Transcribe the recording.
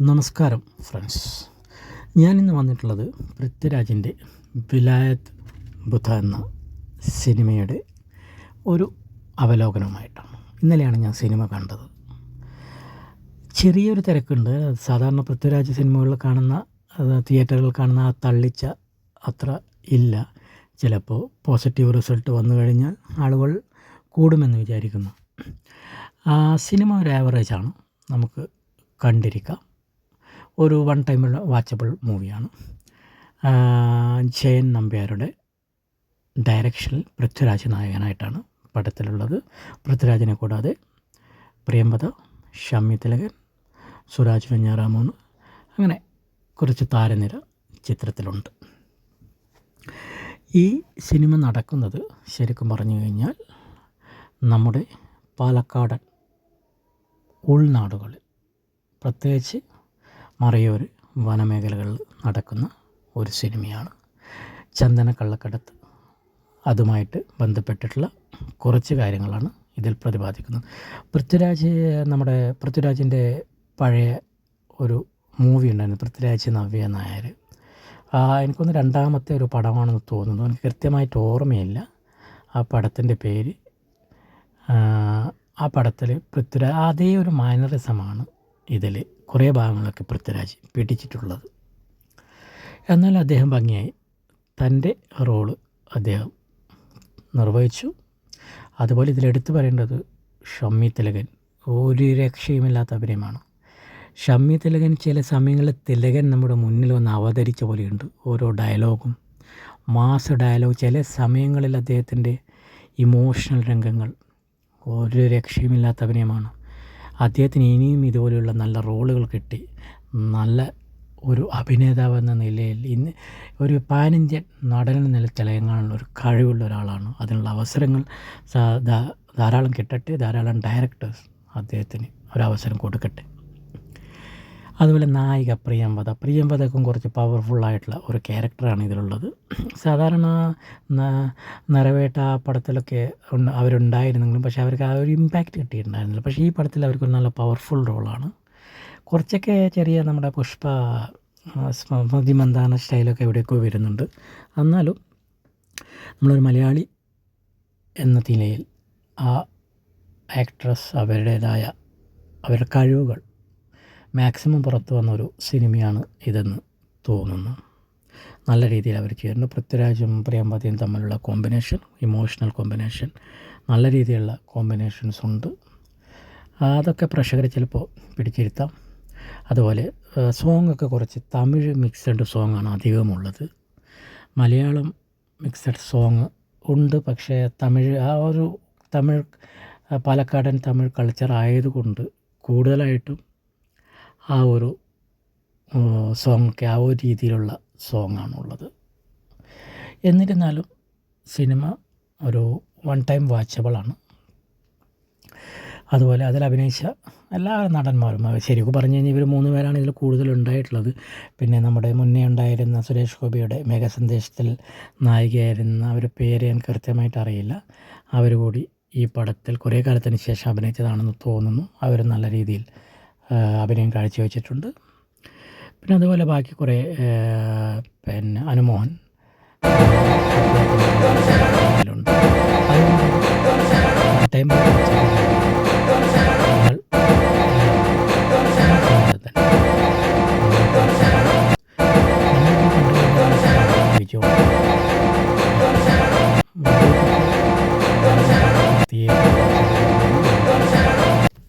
നമസ്കാരം ഫ്രണ്ട്സ്. ഞാൻ ഇന്ന് വന്നിട്ടുള്ളത് പൃഥ്വിരാജിന്റെ വിലായത് ബുധ എന്ന സിനിമയുടെ ഒരു അവലോകനവുമായിട്ടാണ്. ഇന്നലെയാണ് ഞാൻ സിനിമ കണ്ടത്. ചെറിയൊരു തിരക്കുണ്ട്. സാധാരണ പൃഥ്വിരാജ് സിനിമകളിൽ കാണുന്ന തിയേറ്ററുകളിൽ കാണുന്ന ആ തള്ളിച്ച അത്ര ഇല്ല. ചിലപ്പോൾ പോസിറ്റീവ് റിസൾട്ട് വന്നു കഴിഞ്ഞാൽ ആളുകൾ കൂടുമെന്ന് വിചാരിക്കുന്നു. ആ സിനിമ ഒരു ആവറേജാണ്. നമുക്ക് കണ്ടിരിക്കാം. ഒരു വൺ ടൈം വാച്ചബിൾ മൂവിയാണ് ജയൻ നമ്പ്യാരുടെ ഡയറക്ഷനിൽ പൃഥ്വിരാജ് നായകനായിട്ടാണ് പടത്തിലുള്ളത്. പൃഥ്വിരാജിനെ കൂടാതെ പ്രിയമ്പത ഷമ്മി തിലകൻ സുരാജ് വെഞ്ഞാറാമൂന്ന് അങ്ങനെ കുറച്ച് താരനിര ചിത്രത്തിലുണ്ട്. ഈ സിനിമ നടക്കുന്നത് ശരിക്കും പറഞ്ഞു കഴിഞ്ഞാൽ നമ്മുടെ പാലക്കാടൻ ഉൾനാടുകളിൽ. പ്രത്യേകിച്ച് മറയൂർ വനമേഖലകളിൽ നടക്കുന്ന ഒരു സിനിമയാണ്. ചന്ദന കള്ളക്കടത്ത്. അതുമായിട്ട് ബന്ധപ്പെട്ടിട്ടുള്ള കുറച്ച് കാര്യങ്ങളാണ് ഇതിൽ പ്രതിപാദിക്കുന്നത്. പൃഥ്വിരാജ് നമ്മുടെ പൃഥ്വിരാജിന്റെ പഴയ ഒരു മൂവി ഉണ്ടായിരുന്നു പൃഥ്വിരാജ് നവ്യ നായർ. എനിക്കൊന്ന് രണ്ടാമത്തെ ഒരു പടമാണെന്ന് തോന്നുന്നു. എനിക്ക് കൃത്യമായിട്ട് ഓർമ്മയില്ല ആ പടത്തിന്റെ പേര്. ആ പടത്തിൽ പൃഥ്വിരാജ് അതേ ഒരു മാനറിസമാണ് ഇതിൽ കുറേ ഭാഗങ്ങളൊക്കെ പൃഥ്വിരാജ് പിടിച്ചിട്ടുള്ളത് എന്നാൽ അദ്ദേഹം ഭംഗിയായി തന്റെ റോൾ അദ്ദേഹം നിർവഹിച്ചു. അതുപോലെ ഇതിലെടുത്തു പറയേണ്ടത് ഷമ്മി തിലകൻ. ഒരു രക്ഷയുമില്ലാത്ത അഭിനയമാണ്. ഷമ്മി തിലകൻ ചില സമയങ്ങളിൽ തിലകൻ നമ്മുടെ മുന്നിൽ വന്ന് അവതരിച്ച പോലെയുണ്ട്. ഓരോ ഡയലോഗും മാസ് ഡയലോഗ് ചില സമയങ്ങളിൽ അദ്ദേഹത്തിന്റെ ഇമോഷണൽ രംഗങ്ങൾ ഒരു രക്ഷയുമില്ലാത്ത അഭിനയമാണ്. അദ്ദേഹത്തിന് ഇനിയും ഇതുപോലെയുള്ള നല്ല റോളുകൾ കിട്ടി. നല്ല ഒരു അഭിനേതാവ് എന്ന നിലയിൽ ഇന്ന് ഒരു പാനിന്ത്യൻ നടന നില തിളങ്ങാനുള്ള ഒരു കഴിവുള്ള ഒരാളാണ്. അതിനുള്ള അവസരങ്ങൾ ധാരാളം കിട്ടട്ടെ. ധാരാളം ഡയറക്ടേഴ്സ് അദ്ദേഹത്തിന് ഒരവസരം കൊടുക്കട്ടെ. അതുപോലെ നായിക പ്രിയംവദ പ്രിയംവദക്കും കുറച്ച് പവർഫുള്ളായിട്ടുള്ള ഒരു ക്യാരക്ടറാണ് ഇതിലുള്ളത്. സാധാരണ നിറവേട്ട ആ പടത്തിലൊക്കെ അവരുണ്ടായിരുന്നെങ്കിലും പക്ഷേ അവർക്ക് ആ ഒരു ഇമ്പാക്റ്റ് കിട്ടിയിട്ടുണ്ടായിരുന്നില്ല. പക്ഷേ ഈ പടത്തിൽ അവർക്ക് നല്ല പവർഫുൾ റോളാണ് കുറച്ചൊക്കെ ചെറിയ നമ്മുടെ പുഷ്പ സ്മൃതി മന്ദാന സ്റ്റൈലൊക്കെ എവിടെയൊക്കെ വരുന്നുണ്ട്. എന്നാലും നമ്മളൊരു മലയാളി എന്ന നിലയിൽ ആ ആക്ട്രസ് അവരുടേതായ അവരുടെ കഴിവുകൾ മാക്സിമം പുറത്തു വന്ന ഒരു സിനിമയാണ് ഇതെന്ന് തോന്നുന്നു. നല്ല രീതിയിൽ അവർ ചെയ്യുന്നുണ്ട്. പൃഥ്വിരാജും പ്രിയമ്പതിയും തമ്മിലുള്ള കോമ്പിനേഷൻ ഇമോഷണൽ കോമ്പിനേഷൻ നല്ല രീതിയിലുള്ള കോമ്പിനേഷൻസ് ഉണ്ട്. അതൊക്കെ പ്രേക്ഷകരെ ചിലപ്പോൾ പിടിച്ചിരുത്താം. അതുപോലെ സോങ് ഒക്കെ കുറച്ച് തമിഴ് മിക്സഡ് സോങ്ങാണ് അധികമുള്ളത്. മലയാളം മിക്സഡ് സോങ് ഉണ്ട് പക്ഷേ തമിഴ് ആ ഒരു തമിഴ് പാലക്കാടൻ തമിഴ് കൾച്ചർ ആയതുകൊണ്ട് കൂടുതലായിട്ടും ആ ഒരു സോങ്ങൊക്കെ ആ ഒരു രീതിയിലുള്ള സോങ്ങാണുള്ളത് എന്നിരുന്നാലും സിനിമ ഒരു വൺ ടൈം വാച്ചബിളാണ് അതുപോലെ അതിൽ അഭിനയിച്ച എല്ലാ നടന്മാരും ശരിക്കും പറഞ്ഞു കഴിഞ്ഞാൽ ഇവർ മൂന്ന് പേരാണ് ഇതിൽ കൂടുതൽ ഉണ്ടായിട്ടുള്ളത്. പിന്നെ നമ്മുടെ മുന്നേ ഉണ്ടായിരുന്ന സുരേഷ് ഗോപിയുടെ മേഘസന്ദേശത്തിൽ നായികയായിരുന്ന അവരുടെ പേര് ഞാൻ കൃത്യമായിട്ട് അറിയില്ല. അവർ കൂടി ഈ പടത്തിൽ കുറേ കാലത്തിന് ശേഷം അഭിനയിച്ചതാണെന്ന് തോന്നുന്നു. അവർ നല്ല രീതിയിൽ അഭിനയം കാഴ്ചവെച്ചിട്ടുണ്ട്. പിന്നെ അതുപോലെ ബാക്കി കുറേ പിന്നെ അനുമോഹൻ. ഉണ്ട്